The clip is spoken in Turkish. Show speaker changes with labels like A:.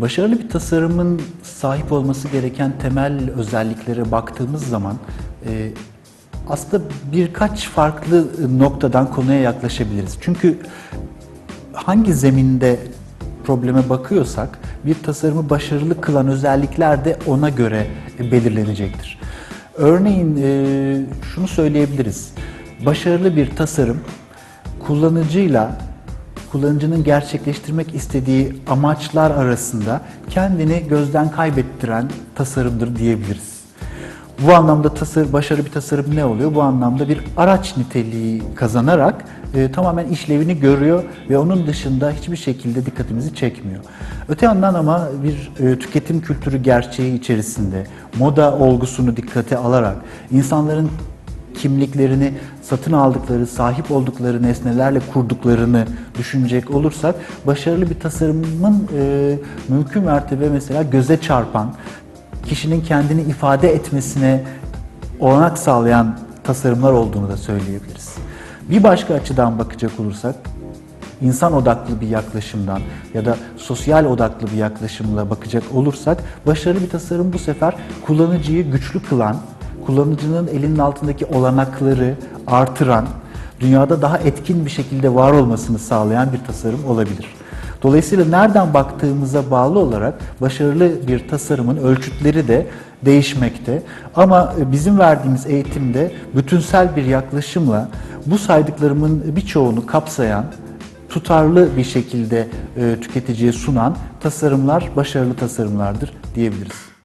A: Başarılı bir tasarımın sahip olması gereken temel özelliklere baktığımız zaman e, aslında birkaç farklı noktadan konuya yaklaşabiliriz. Çünkü hangi zeminde probleme bakıyorsak bir tasarımı başarılı kılan özellikler de ona göre belirlenecektir. Örneğin e, şunu söyleyebiliriz. Başarılı bir tasarım kullanıcıyla kullanıcının gerçekleştirmek istediği amaçlar arasında kendini gözden kaybettiren tasarımdır diyebiliriz. Bu anlamda tasarım, başarılı bir tasarım ne oluyor? Bu anlamda bir araç niteliği kazanarak e, tamamen işlevini görüyor ve onun dışında hiçbir şekilde dikkatimizi çekmiyor. Öte yandan ama bir e, tüketim kültürü gerçeği içerisinde moda olgusunu dikkate alarak insanların kimliklerini satın aldıkları, sahip oldukları nesnelerle kurduklarını düşünecek olursak başarılı bir tasarımın e, mümkün mertebe mesela göze çarpan, kişinin kendini ifade etmesine olanak sağlayan tasarımlar olduğunu da söyleyebiliriz. Bir başka açıdan bakacak olursak insan odaklı bir yaklaşımdan ya da sosyal odaklı bir yaklaşımla bakacak olursak başarılı bir tasarım bu sefer kullanıcıyı güçlü kılan, kullanıcının elinin altındaki olanakları artıran, dünyada daha etkin bir şekilde var olmasını sağlayan bir tasarım olabilir. Dolayısıyla nereden baktığımıza bağlı olarak başarılı bir tasarımın ölçütleri de değişmekte. Ama bizim verdiğimiz eğitimde bütünsel bir yaklaşımla bu saydıklarımın birçoğunu kapsayan, tutarlı bir şekilde e, tüketiciye sunan tasarımlar başarılı tasarımlardır diyebiliriz.